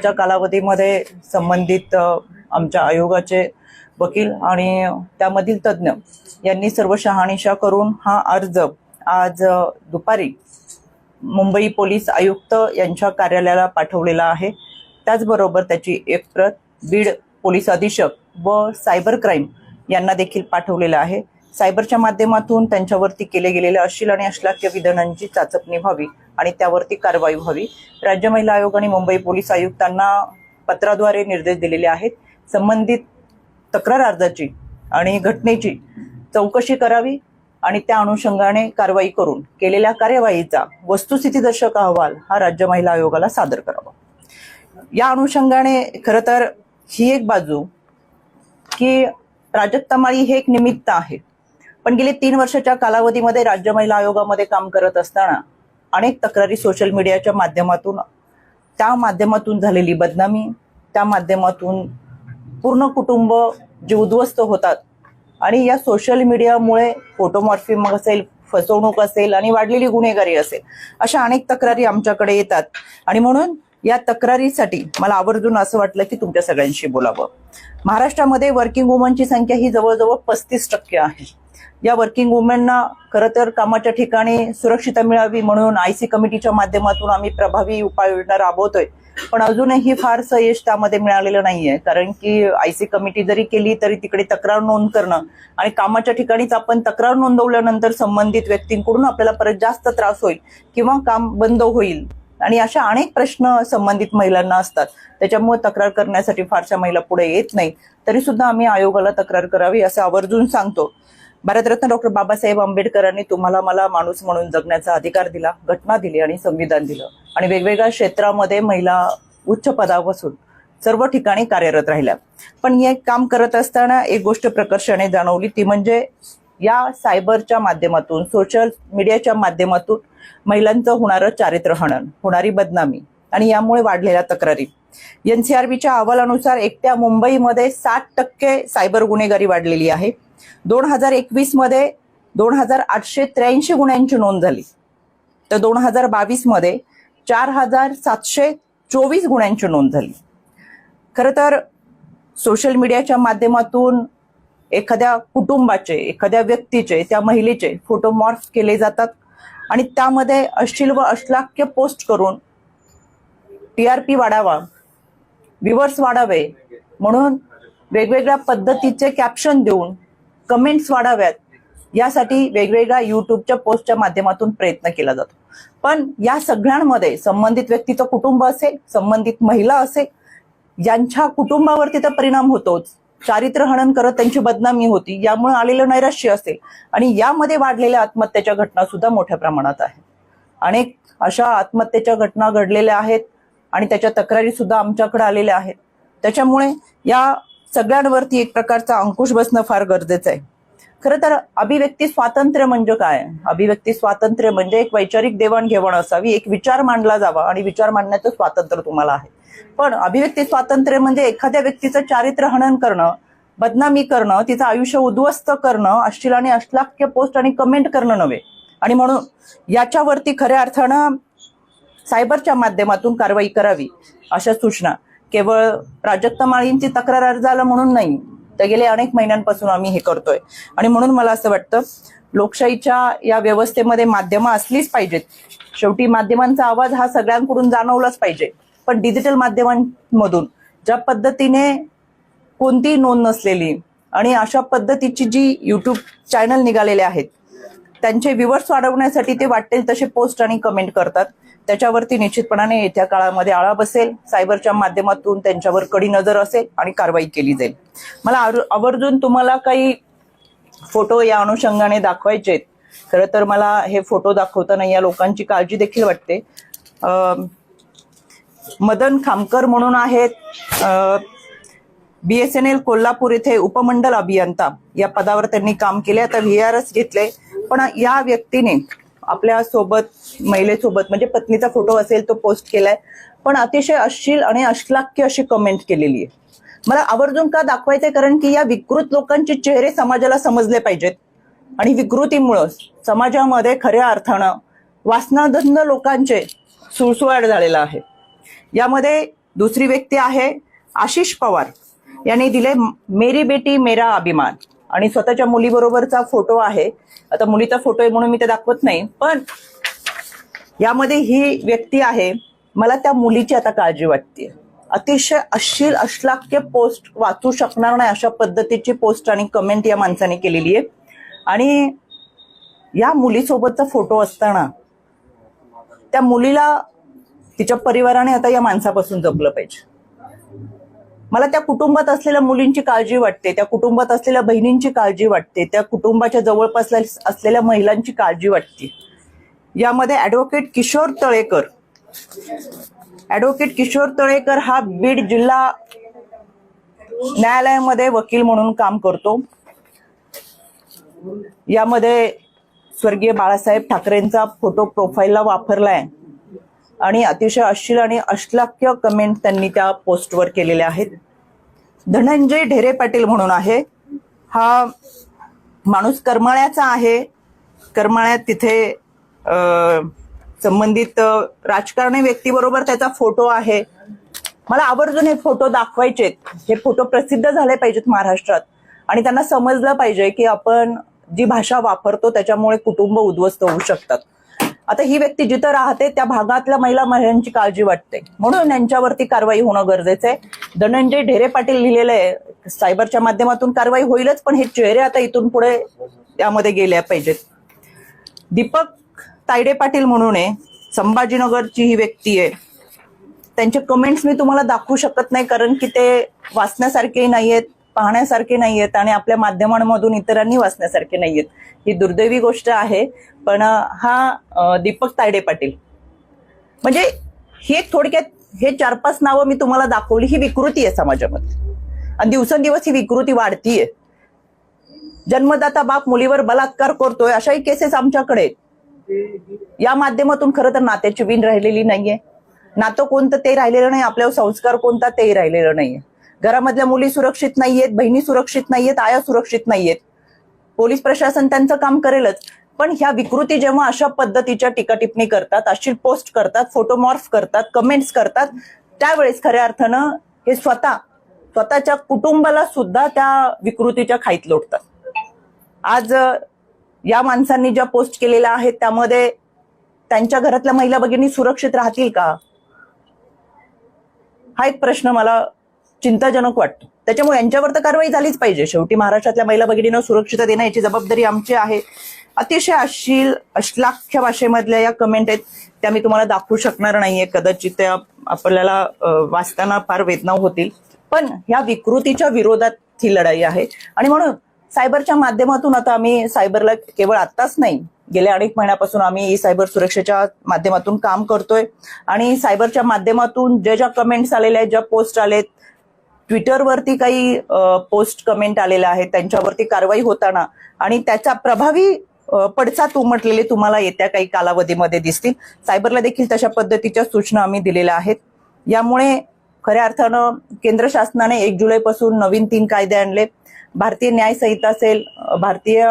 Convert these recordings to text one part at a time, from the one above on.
च्या कालावधीमध्ये संबंधित आमच्या आयोगाचे वकील आणि त्यामधील तज्ज्ञ यांनी सर्व शहानिशा करून हा अर्ज आज दुपारी मुंबई पोलीस आयुक्त यांच्या कार्यालयाला पाठवलेला आहे. त्याचबरोबर त्याची एक प्रत बीड पोलीस अधीक्षक व सायबर क्राईम यांना देखील पाठवलेला आहे. सायबरच्या माध्यमातून त्यांच्यावरती केले गेलेल्या अश्लील आणि अश्लाख्य विधानांची चाचपणी व्हावी आणि त्यावरती कारवाई व्हावी. राज्य महिला आयोग आणि मुंबई पोलीस आयुक्तांना पत्राद्वारे निर्देश दिलेले आहेत. संबंधित तक्रार अर्जाची आणि घटनेची चौकशी करावी आणि त्या अनुषंगाने कारवाई करून केलेल्या कार्यवाहीचा वस्तुस्थितीदर्शक अहवाल हा राज्य महिला आयोगाला सादर करावा. या अनुषंगाने खरं तर ही एक बाजू की प्राजक्ता हे एक निमित्त आहे. पण गेले तीन वर्षाच्या कालावधीमध्ये राज्य महिला आयोगामध्ये काम करत असताना अनेक तक्रारी सोशल मीडियाच्या माध्यमातून त्या माध्यमातून झालेली बदनामी त्या माध्यमातून पूर्ण कुटुंब जे उद्ध्वस्त होतात. आणि या सोशल मीडियामुळे फोटोमॉर्फिम असेल फसवणूक असेल आणि वाढलेली गुन्हेगारी असेल अशा अनेक तक्रारी आमच्याकडे येतात. आणि म्हणून या तक्रारीसाठी मला आवर्जून असं वाटलं की तुमच्या सगळ्यांशी बोलावं. महाराष्ट्रामध्ये वर्किंग वुमनची संख्या ही जवळजवळ पस्तीस टक्के आहे. या वर्किंग वुमेनना खरं तर कामाच्या ठिकाणी सुरक्षितता मिळावी म्हणून आयसी कमिटीच्या माध्यमातून आम्ही प्रभावी उपाययोजना राबवतोय. पण अजूनही फारसं यश त्यामध्ये मिळालेलं नाहीये. कारण की आयसी कमिटी जरी केली तरी तिकडे तक्रार नोंद करणं आणि कामाच्या ठिकाणीच आपण तक्रार नोंदवल्यानंतर संबंधित व्यक्तींकडून आपल्याला परत जास्त त्रास होईल किंवा काम बंद होईल. आणि अशा अनेक प्रश्न संबंधित महिलांना असतात. त्याच्यामुळे तक्रार करण्यासाठी फारशा महिला पुढे येत नाही तरी सुद्धा आम्ही आयोगाला तक्रार करावी असं आवर्जून सांगतो. भारतरत्न डॉक्टर बाबासाहेब आंबेडकरांनी तुम्हाला मला माणूस म्हणून जगण्याचा अधिकार दिला घटना दिली आणि संविधान दिलं. आणि वेगवेगळ्या क्षेत्रामध्ये महिला उच्च पदापासून सर्व ठिकाणी कार्यरत राहिल्या. पण हे काम करत असताना एक गोष्ट प्रकर्षाने जाणवली ती म्हणजे या सायबरच्या माध्यमातून सोशल मीडियाच्या माध्यमातून महिलांचं होणारं चारित्रहनन होणारी बदनामी आणि यामुळे वाढलेल्या तक्रारी. एनसीआरबीच्या अहवालानुसार एकट्या मुंबईमध्ये साठ टक्के सायबर गुन्हेगारी वाढलेली आहे. दोन हजार एकवीसमध्ये दोन हजार आठशे त्र्याऐंशी गुन्ह्यांची नोंद झाली. तर दोन हजार बावीसमध्ये चार हजार सातशे चोवीस गुन्ह्यांची नोंद झाली. खरं तर सोशल मीडियाच्या माध्यमातून एखाद्या कुटुंबाचे एखाद्या व्यक्तीचे त्या महिलेचे फोटो मॉर्फ केले जातात आणि त्यामध्ये अश्लील व अश्लाक्य पोस्ट करून टी आर पी वाढावा व्ह्युअर्स वाढावे म्हणून वेगवेगळ्या पद्धतीचे कॅप्शन देऊन कमेंट्स वाढाव्यात यासाठी वेगवेगळ्या युट्यूबच्या पोस्टच्या माध्यमातून प्रयत्न केला जातो. पण या सगळ्यांमध्ये संबंधित व्यक्तीचं कुटुंब असेल संबंधित महिला असेल यांच्या कुटुंबावरती तर परिणाम होतोच. चारित्र हनन करत त्यांची बदनामी होती यामुळे आलेलं नैराश्य असेल आणि यामध्ये वाढलेल्या आत्महत्येच्या घटना सुद्धा मोठ्या प्रमाणात आहेत. अनेक अशा आत्महत्येच्या घटना घडलेल्या आहेत आणि त्याच्या तक्रारी सुद्धा आमच्याकडे आलेल्या आहेत. त्याच्यामुळे या सगळ्यांवरती एक प्रकारचा अंकुश बसणं फार गरजेचं आहे. खरं तर अभिव्यक्ती स्वातंत्र्य म्हणजे काय? अभिव्यक्ती स्वातंत्र्य म्हणजे एक वैचारिक देवाणघेवाण असावी एक विचार मांडला जावा आणि विचार मांडण्याचं स्वातंत्र्य तुम्हाला आहे. पण अभिव्यक्ती स्वातंत्र्य म्हणजे एखाद्या व्यक्तीचं चारित्र्य हनन करणं बदनामी करणं तिचं आयुष्य उद्ध्वस्त करणं अश्लील आणि अश्लाख्य पोस्ट आणि कमेंट करणं नव्हे. आणि म्हणून याच्यावरती खऱ्या अर्थानं सायबरच्या माध्यमातून कारवाई करावी अशा सूचना. केवळ प्राजक्त माळींची तक्रार अर्ज आला म्हणून नाही तर गेले अनेक महिन्यांपासून आम्ही हे करतोय. आणि म्हणून मला असं वाटतं लोकशाहीच्या या व्यवस्थेमध्ये माध्यमं असलीच पाहिजेत. शेवटी माध्यमांचा आवाज हा सगळ्यांकडून जाणवलाच पाहिजे. पण डिजिटल माध्यमांमधून ज्या पद्धतीने कोणतीही नोंद नसलेली आणि अशा पद्धतीची जी युट्यूब चॅनल निघालेले आहेत त्यांचे व्ह्युअर्स वाढवण्यासाठी ते वाटेल तसे पोस्ट आणि कमेंट करतात. त्याच्यावरती निश्चितपणाने येत्या काळामध्ये आळा बसेल सायबरच्या माध्यमातून त्यांच्यावर कडी नजर असेल आणि कारवाई केली जाईल. मला आवर्जून तुम्हाला काही फोटो या अनुषंगाने दाखवायचे आहेत खरं तर मला हे फोटो दाखवताना या लोकांची काळजी देखील वाटते. मदन खामकर म्हणून आहेत बीएसएनएल कोल्हापूर येथे उपमंडल अभियंता. या पदावर त्यांनी काम केले. आता व्ही आर एस घेतले. पण या व्यक्तीने आपल्यासोबत महिलेसोबत म्हणजे पत्नीचा फोटो असेल तो पोस्ट केलाय. पण अतिशय अश्लील आणि अश्लाक्य अशी कमेंट केलेली आहे. मला आवर्जून का दाखवायचंय? कारण की या विकृत लोकांचे चेहरे समाजाला समजले पाहिजेत. आणि विकृतीमुळं समाजामध्ये खऱ्या अर्थानं वासनाधंद लोकांचे सुळसुळाट झालेला आहे. यामध्ये दुसरी व्यक्ती आहे आशिष पवार. यांनी दिले मेरी बेटी मेरा अभिमान. आणि स्वतःच्या मुलीबरोबरचा फोटो आहे. आता मुलीचा फोटो आहे म्हणून मी ते दाखवत नाही पण यामध्ये ही व्यक्ती आहे. मला त्या मुलीची आता काळजी वाटते अतिशय अश्लील अश्लाक्य पोस्ट वाचू शकणार नाही अशा पद्धतीची पोस्ट आणि कमेंट या माणसाने केलेली आहे. आणि या मुलीसोबतचा फोटो असताना त्या मुलीला तिच्या परिवाराने आता या माणसापासून जपलं पाहिजे. मला त्या कुटुंबात असलेल्या मुलींची काळजी वाटते त्या कुटुंबात असलेल्या बहिणींची काळजी वाटते त्या कुटुंबाच्या जवळपास असलेल्या महिलांची काळजी वाटते. यामध्ये ऍडव्होकेट किशोर तळेकर ऍडव्होकेट किशोर तळेकर हा बीड जिल्हा न्यायालयामध्ये वकील म्हणून काम करतो. यामध्ये स्वर्गीय बाळासाहेब ठाकरेंचा फोटो प्रोफाईलला वापरलाय. आणि अतिशय अश्लील आणि अश्लाख्य कमेंट त्यांनी त्या पोस्टवर केलेल्या आहेत. धनंजय ढेरे पाटील म्हणून आहे. हा माणूस करमाळ्याचा आहे. करमाळ्यात तिथे संबंधित राजकारणी व्यक्तीबरोबर त्याचा फोटो आहे. मला आवर्जून हे फोटो दाखवायचेत. हे फोटो प्रसिद्ध झाले पाहिजेत महाराष्ट्रात. आणि त्यांना समजलं पाहिजे की आपण जी भाषा वापरतो त्याच्यामुळे कुटुंब उद्ध्वस्त होऊ शकतात. आता ही व्यक्ती जिथं राहते त्या भागातल्या महिला महिलांची काळजी वाटते. म्हणून यांच्यावरती कारवाई होणं गरजेचं आहे. धनंजय ढेरे पाटील लिहिलेलं आहे सायबरच्या माध्यमातून कारवाई होईलच पण हे चेहरे आता इथून पुढे त्यामध्ये गेल्या पाहिजेत. दीपक तायडे पाटील म्हणून आहे संभाजीनगरची ही व्यक्ती आहे. त्यांचे कमेंट्स मी तुम्हाला दाखवू शकत नाही कारण की ते वाचण्यासारखे नाहीयेत. पाहण्यासारखे नाहीयेत आणि आपल्या माध्यमांमधून इतरांनी वाचण्यासारखे नाहीयेत. ही दुर्दैवी गोष्ट आहे. पण हा दीपक तायडे पाटील. म्हणजे हे थोडक्यात हे चार पाच नावं मी तुम्हाला दाखवली ही विकृती आहे समाजामध्ये. आणि दिवसेंदिवस ही विकृती वाढतीये. जन्मदाता बाप मुलीवर बलात्कार करतोय अशाही केसेस आमच्याकडे आहेत. या माध्यमातून खरं तर नात्याची विण राहिलेली नाहीये. नातं कोणतं ते राहिलेलं नाही आपल्यावर संस्कार कोणता तेही राहिलेलं नाहीये. घरामधल्या मुली सुरक्षित नाहीयेत बहिणी सुरक्षित नाहीयेत आया सुरक्षित नाहीयेत. पोलीस प्रशासन त्यांचं काम करेलच पण ह्या विकृती जेव्हा अशा पद्धतीच्या टीका टिप्पणी करतात अशी पोस्ट करतात फोटोमॉर्फ करतात कमेंट्स करतात त्यावेळेस खऱ्या अर्थानं हे स्वतः स्वतःच्या कुटुंबाला सुद्धा त्या विकृतीच्या खाईत लोटतात. आज या माणसांनी ज्या पोस्ट केलेल्या आहेत त्यामध्ये त्यांच्या घरातल्या महिला भगिनी सुरक्षित राहतील का? हा एक प्रश्न मला चिंताजनक वाटतो. त्याच्यामुळे यांच्यावर तर कारवाई झालीच पाहिजे. शेवटी महाराष्ट्रातल्या महिला भगिनीनं सुरक्षितता देणं याची जबाबदारी आमची आहे. अतिशय अश्लील अश्लाख्य भाषेमधल्या या कमेंट आहेत त्या मी तुम्हाला दाखवू शकणार नाहीये. कदाचित त्या आपल्याला वाचताना फार वेदना होतील. पण ह्या विकृतीच्या विरोधात ही लढाई आहे. आणि म्हणून सायबरच्या माध्यमातून आता आम्ही सायबरला केवळ आत्ताच नाही गेल्या अनेक महिन्यापासून आम्ही ई सायबर सुरक्षेच्या माध्यमातून काम करतोय. आणि सायबरच्या माध्यमातून ज्या ज्या कमेंट्स आलेल्या आहेत ज्या पोस्ट आलेत ट्विटरवरती काही पोस्ट कमेंट आलेल्या आहेत. त्यांच्यावरती कारवाई होताना आणि त्याचा प्रभावी पडसाद उमटलेले तुम्हाला येत्या काही कालावधीमध्ये दिसतील. सायबरला देखील तशा पद्धतीच्या सूचना आम्ही दिलेल्या आहेत. यामुळे खऱ्या अर्थानं केंद्र शासनाने एक जुलैपासून नवीन तीन कायदे आणले. भारतीय न्यायसंहिता असेल भारतीय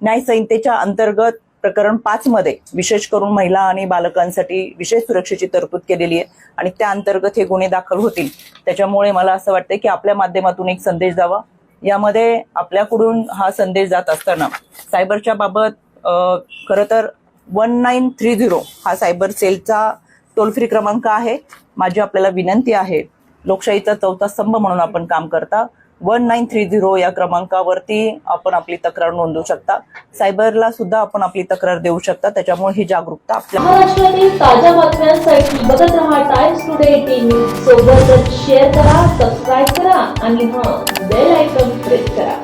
न्यायसंहितेच्या अंतर्गत प्रकरण पाच मध्ये विशेष करून महिला आणि बालकांसाठी विशेष सुरक्षेची तरतूद केलेली आहे. आणि त्या अंतर्गत हे गुन्हे दाखल होतील. त्याच्यामुळे मला असं वाटतं की आपल्या माध्यमातून एक संदेश द्यावा. यामध्ये आपल्याकडून हा संदेश जात असताना सायबरच्या बाबत खरं तर वन नाईन थ्री झिरो हा सायबर सेलचा टोल फ्री क्रमांक आहे. माझी आपल्याला विनंती आहे. लोकशाहीचा चौथा स्तंभ म्हणून आपण काम करता. वन नाईन थ्री झिरो या क्रमांकावरती आपण आपली तक्रार नोंदवू शकता. सायबरला सुद्धा आपण आपली तक्रार देऊ शकता. त्याच्यामुळे ही जागरूकता आपल्या महाराष्ट्रातील ताज्या बातम्यांसाठी बघत राहा टाइम्स टुडे टीव्ही सोबतच शेअर करा सबस्क्राईब करा आणि हा बेल आयकॉन प्रेस करा.